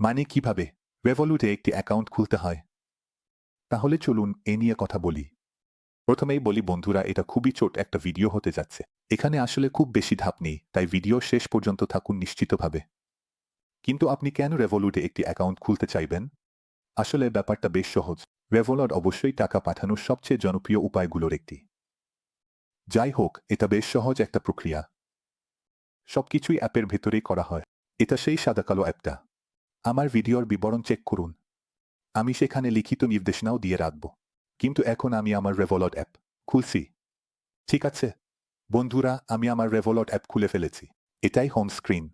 মানে কীভাবে রেভলিউটে একটি অ্যাকাউন্ট খুলতে হয়? তাহলে চলুন এ নিয়ে কথা বলি। প্রথমেই বলি, বন্ধুরা, এটা খুবই ছোট একটা ভিডিও হতে যাচ্ছে। এখানে আসলে খুব বেশি ধাপ নেই, তাই ভিডিও শেষ পর্যন্ত থাকুন নিশ্চিতভাবে। কিন্তু আপনি কেন রেভলিউটে একটি অ্যাকাউন্ট খুলতে চাইবেন? আসলে ব্যাপারটা বেশ সহজ। রেভলট অবশ্যই টাকা পাঠানোর সবচেয়ে জনপ্রিয় উপায়গুলোর একটি। যাই হোক, এটা বেশ সহজ একটা প্রক্রিয়া। সবকিছুই অ্যাপের ভেতরেই করা হয়। এটা সেই সাদাকালো অ্যাপটা। আমার ভিডিওর বিবরণ চেক করুন। আমি সেখানে লিখিত নির্দেশনাও দিয়ে রাখব। কিন্তু এখন আমি আমার রেভলট অ্যাপ খুলছি। ঠিক আছে? বন্ধুরা, আমি আমার রেভলট অ্যাপ খুলে ফেলেছি। এটাই হোম স্ক্রিন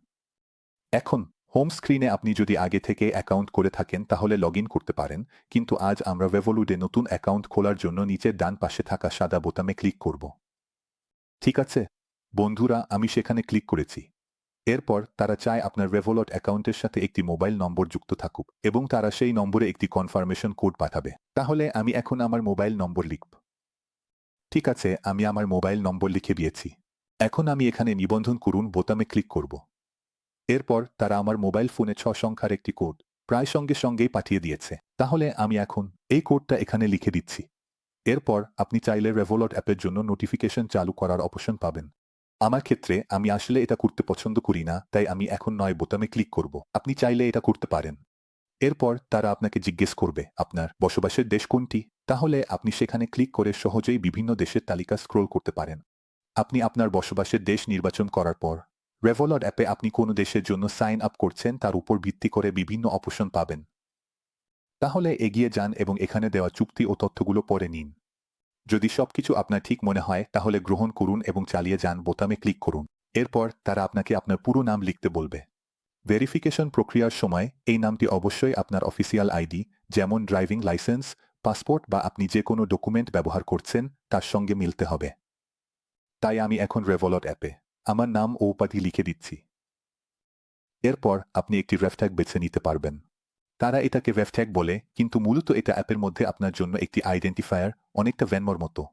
এখন হোম স্ক্রিনে আপনি যদি আগে থেকে অ্যাকাউন্ট করে থাকেন, তাহলে লগ করতে পারেন। কিন্তু আজ আমরা রেভলুডে নতুন অ্যাকাউন্ট খোলার জন্য নিচের ডান পাশে থাকা সাদা বোতামে ক্লিক করব। ঠিক আছে? বন্ধুরা, আমি সেখানে ক্লিক করেছি। এরপর তারা চায় আপনার রেভোলট অ্যাকাউন্টের সাথে একটি মোবাইল নম্বর যুক্ত থাকুক এবং তারা সেই নম্বরে একটি কনফার্মেশন কোড পাঠাবে। তাহলে আমি এখন আমার মোবাইল নম্বর লিখব। ঠিক আছে, আমি আমার মোবাইল নম্বর লিখে দিয়েছি। এখন আমি এখানে নিবন্ধন করুন বোতামে ক্লিক করব। এরপর তারা আমার মোবাইল ফোনে ছ সংখ্যার একটি কোড প্রায় সঙ্গে সঙ্গেই পাঠিয়ে দিয়েছে। তাহলে আমি এখন এই কোডটা এখানে লিখে দিচ্ছি। এরপর আপনি চাইলে রেভোলট অ্যাপের জন্য নোটিফিকেশন চালু করার অপশন পাবেন। আমার ক্ষেত্রে আমি আসলে এটা করতে পছন্দ করি না, তাই আমি এখন নয় বোতামে ক্লিক করব। আপনি চাইলে এটা করতে পারেন। এরপর তারা আপনাকে জিজ্ঞেস করবে, আপনার বসবাসের দেশ কোনটি? তাহলে আপনি সেখানে ক্লিক করে সহজেই বিভিন্ন দেশের তালিকা স্ক্রোল করতে পারেন। আপনি আপনার বসবাসের দেশ নির্বাচন করার পর রেভোলট অ্যাপে আপনি কোন দেশের জন্য সাইন আপ করছেন, তার উপর ভিত্তি করে বিভিন্ন অপশন পাবেন। তাহলে এগিয়ে যান এবং এখানে দেওয়া চুক্তি ও তথ্যগুলো পরে নিন। যদি সবকিছু আপনার ঠিক মনে হয়, তাহলে গ্রহণ করুন এবং চালিয়ে যান বোতামে ক্লিক করুন। এরপর তারা আপনাকে আপনার পুরো নাম লিখতে বলবে। ভেরিফিকেশন প্রক্রিয়ার সময় এই নামটি অবশ্যই আপনার অফিসিয়াল আইডি যেমন ড্রাইভিং লাইসেন্স পাসপোর্ট বা আপনি যে কোনো ডকুমেন্ট ব্যবহার করছেন, তার সঙ্গে মিলতে হবে। তাই আমি এখন রেভলট অ্যাপে আমার নাম ও উপাধি লিখে দিচ্ছি। এরপর আপনি একটি রেফট্যাগ বেছে নিতে পারবেন। তারা এটাকে রেফট্যাগ বলে, কিন্তু মূলত এটা অ্যাপের মধ্যে আপনার জন্য একটি আইডেন্টিফায়ার অনেকটা ভ্যানমর মতো।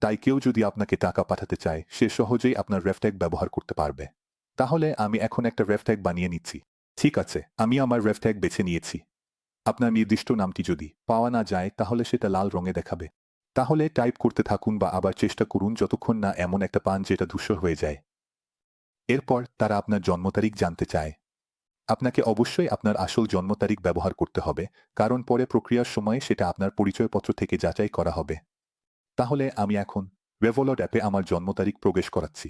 তাই কেউ যদি আপনাকে টাকা পাঠাতে চায়, সে সহজেই আপনার রেফট্যাগ ব্যবহার করতে পারবে। তাহলে আমি এখন একটা রেফট্যাগ বানিয়ে নিচ্ছি। ঠিক আছে, আমি আমার রেফট্যাগ বেছে নিয়েছি। আপনার নির্দিষ্ট নামটি যদি পাওয়া না যায়, তাহলে সেটা লাল রঙে দেখাবে। তাহলে টাইপ করতে থাকুন বা আবার চেষ্টা করুন যতক্ষণ না এমন একটা পান যেটা ধূসর হয়ে যায়। এরপর তারা আপনার জন্ম তারিখ জানতে চায়। আপনাকে অবশ্যই আপনার আসল জন্ম তারিখ ব্যবহার করতে হবে, কারণ পরে প্রক্রিয়ার সময় সেটা আপনার পরিচয়পত্র থেকে যাচাই করা হবে। তাহলে আমি এখন রেভোলট অ্যাপে আমার জন্ম তারিখ প্রবেশ করাচ্ছি।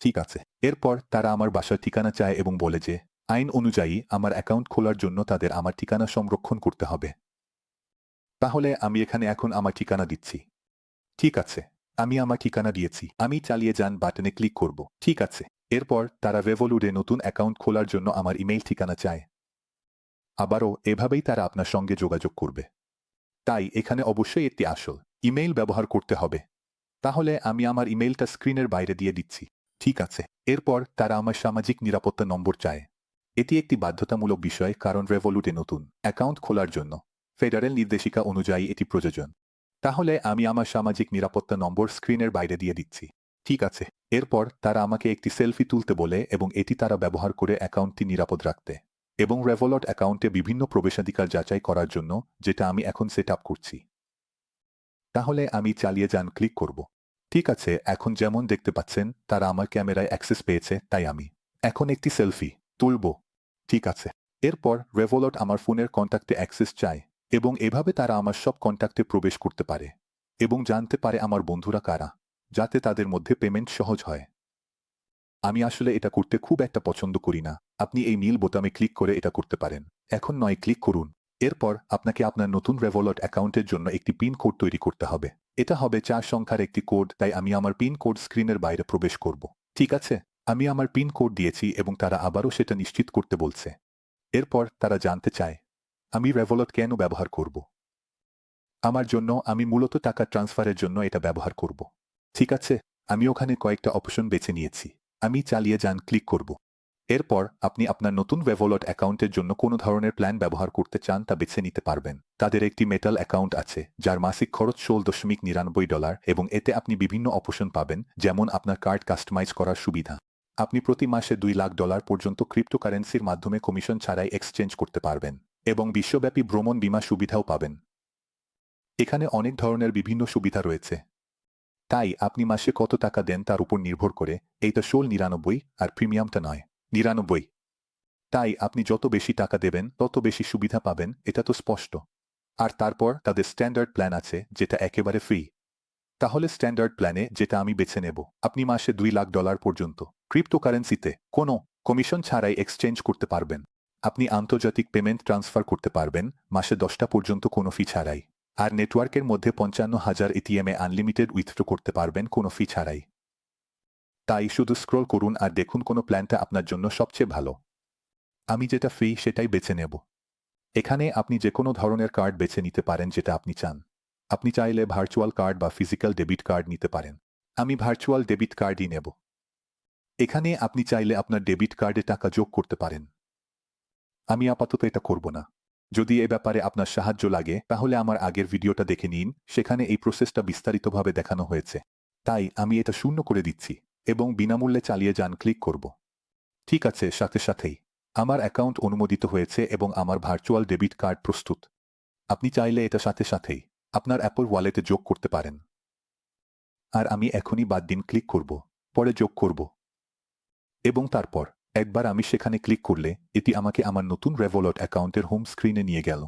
ঠিক আছে। এরপর তারা আমার বাসার ঠিকানা চায় এবং বলে যে, আইন অনুযায়ী আমার অ্যাকাউন্ট খোলার জন্য তাদের আমার ঠিকানা সংরক্ষণ করতে হবে। তাহলে আমি এখানে এখন আমার ঠিকানা দিচ্ছি। ঠিক আছে। আমি আমার ঠিকানা দিয়েছি। আমি চালিয়ে যান বাটনে ক্লিক করব। ঠিক আছে। এরপর তারা রেভলিউডে নতুন অ্যাকাউন্ট খোলার জন্য আমার ইমেইল ঠিকানা চায়। আবারও এভাবেই তারা আপনার সঙ্গে যোগাযোগ করবে। তাই এখানে অবশ্যই একটি আসল ইমেইল ব্যবহার করতে হবে। তাহলে আমি আমার ইমেইলটা স্ক্রিনের বাইরে দিয়ে দিচ্ছি। ঠিক আছে। এরপর তারা আমার সামাজিক নিরাপত্তা নম্বর চায়। এটি একটি বাধ্যতামূলক বিষয় কারণ রেভলিউটে নতুন অ্যাকাউন্ট খোলার জন্য ফেডারেল নির্দেশিকা অনুযায়ী এটি প্রয়োজন। তাহলে আমি আমার সামাজিক নিরাপত্তা নম্বর স্ক্রিনের বাইরে দিয়ে দিচ্ছি। ঠিক আছে। এরপর তারা আমাকে একটি সেলফি তুলতে বলে এবং এটি তারা ব্যবহার করে অ্যাকাউন্টটি নিরাপদ রাখতে এবং রেভলট অ্যাকাউন্টে বিভিন্ন প্রবেশাধিকার যাচাই করার জন্য যেটা আমি এখন সেট আপ করছি। তাহলে আমি চালিয়ে যান, ক্লিক করব। ঠিক আছে, এখন যেমন দেখতে পাচ্ছেন, তারা আমার ক্যামেরায় অ্যাক্সেস পেয়েছে, তাই আমি এখন একটি সেলফি তুলব। ঠিক আছে। এরপর রেভলট আমার ফোনের কন্ট্যাক্টে অ্যাক্সেস চায় এবং এভাবে তারা আমার সব কন্ট্যাক্টে প্রবেশ করতে পারে এবং জানতে পারে আমার বন্ধুরা কারা। যাতে তাদের মধ্যে পেমেন্ট সহজ হয়। আমি আসলে এটা করতে খুব একটা পছন্দ করি না। আপনি এই নীল বোতামে ক্লিক করে এটা করতে পারেন। এখন নয় ক্লিক করুন। এরপর আপনাকে আপনার নতুন রেভলট অ্যাকাউন্টের জন্য একটি পিন কোড তৈরি করতে হবে। এটা হবে চার সংখ্যার একটি কোড তাই আমি আমার পিন কোড স্ক্রিনের বাইরে প্রবেশ করব। ঠিক আছে? আমি আমার পিন কোড দিয়েছি এবং তারা আবারও সেটা নিশ্চিত করতে বলছে। এরপর তারা জানতে চায়, আমি রেভলট কেন ব্যবহার করব? আমার জন্য আমি মূলত টাকা ট্রান্সফারের জন্য এটা ব্যবহার করব। ঠিক আছে, আমি ওখানে কয়েকটা অপশন বেছে নিয়েছি। আমি চালিয়ে যান ক্লিক করব। এরপর আপনি আপনার নতুন রেভলট অ্যাকাউন্টের জন্য কোনো ধরনের প্ল্যান ব্যবহার করতে চান তা বেছে নিতে পারবেন। তাদের একটি মেটাল অ্যাকাউন্ট আছে, যার মাসিক খরচ ষোল দশমিক নিরানব্বই ডলার এবং এতে আপনি বিভিন্ন অপশন পাবেন, যেমন আপনার কার্ড কাস্টমাইজ করার সুবিধা। আপনি প্রতি মাসে দুই লাখ ডলার পর্যন্ত ক্রিপ্টোকারেন্সির মাধ্যমে কমিশন ছাড়াই এক্সচেঞ্জ করতে পারবেন এবং বিশ্বব্যাপী ভ্রমণ বীমা সুবিধাও পাবেন। এখানে অনেক ধরনের বিভিন্ন সুবিধা রয়েছে। তাই আপনি মাসে কত টাকা দেন তার উপর নির্ভর করে, এইটা ষোল নিরানব্বই আর প্রিমিয়ামটা নয়, নিরানব্বই। তাই আপনি যত বেশি টাকা দেবেন, তত বেশি সুবিধা পাবেন, এটা তো স্পষ্ট। আর তারপর তাদের স্ট্যান্ডার্ড প্ল্যান আছে, যেটা একেবারে ফ্রি। তাহলে স্ট্যান্ডার্ড প্ল্যানে যেটা আমি বেছে নেব, আপনি মাসে দুই লাখ ডলার পর্যন্ত। ক্রিপ্টোকারেন্সিতে কোনো কমিশন ছাড়াই এক্সচেঞ্জ করতে পারবেন। আপনি আন্তর্জাতিক পেমেন্ট ট্রান্সফার করতে পারবেন, মাসে দশটা পর্যন্ত কোনো ফি ছাড়াই। আর নেটওয়ার্কের মধ্যে পঞ্চান্ন হাজার এটিএমে আনলিমিটেড উইথড্র করতে পারবেন, কোনো ফি ছাড়াই। তাই শুধু স্ক্রল করুন আর দেখুন কোনো প্ল্যানটা আপনার জন্য সবচেয়ে ভালো। আমি যেটা ফ্রি সেটাই বেছে নেব। এখানে আপনি যে কোনো ধরনের কার্ড বেছে নিতে পারেন যেটা আপনি চান। আপনি চাইলে ভার্চুয়াল কার্ড বা ফিজিক্যাল ডেবিট কার্ড নিতে পারেন। আমি ভার্চুয়াল ডেবিট কার্ডই নেব। এখানে আপনি চাইলে আপনার ডেবিট কার্ডে টাকা যোগ করতে পারেন। আমি আপাতত এটা করব না। যদি এ ব্যাপারে আপনার সাহায্য লাগে, তাহলে আমার আগের ভিডিওটা দেখে নিন, সেখানে এই প্রসেসটা বিস্তারিতভাবে দেখানো হয়েছে। তাই, আমি এটা শূন্য করে দিচ্ছি, এবং বিনামূল্যে চালিয়ে যান, ক্লিক করব। ঠিক আছে, সাথে সাথেই। আমার অ্যাকাউন্ট অনুমোদিত হয়েছে, এবং আমার ভার্চুয়াল ডেবিট কার্ড প্রস্তুত। আপনি চাইলে এটা সাথে সাথেই আপনার অ্যাপল ওয়ালেটে যোগ করতে পারেন। আর আমি এখনই বাদ দিন, ক্লিক করব। পরে যোগ করব। এবং তারপর একবার আমি সেখানে ক্লিক করলে, এটি আমাকে আমার নতুন রেভোলট অ্যাকাউন্টের হোম স্ক্রিনে নিয়ে গেল।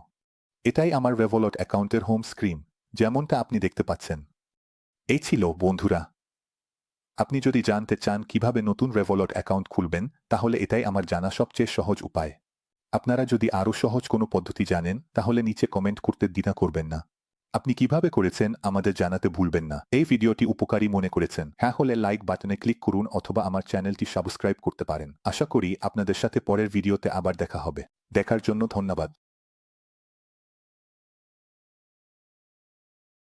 এটাই আমার রেভোলট অ্যাকাউন্টের হোম স্ক্রিন, যেমনটা আপনি দেখতে পাচ্ছেন। এই ছিল, বন্ধুরা। আপনি যদি জানতে চান কীভাবে নতুন রেভোলট অ্যাকাউন্ট খুলবেন, তাহলে এটাই আমার জানা সবচেয়ে সহজ উপায়। আপনারা যদি আরও সহজ কোনো পদ্ধতি জানেন, তাহলে নিচে কমেন্ট করতে দ্বিধা করবেন না। আপনি কীভাবে করেছেন আমাদের জানাতে ভুলবেন না। এই ভিডিওটি উপকারী মনে করেছেন। হ্যাঁ হলে লাইক বাটনে ক্লিক করুন অথবা আমার চ্যানেলটি সাবস্ক্রাইব করতে পারেন। আশা করি আপনাদের সাথে পরের ভিডিওতে আবার দেখা হবে। দেখার জন্য ধন্যবাদ।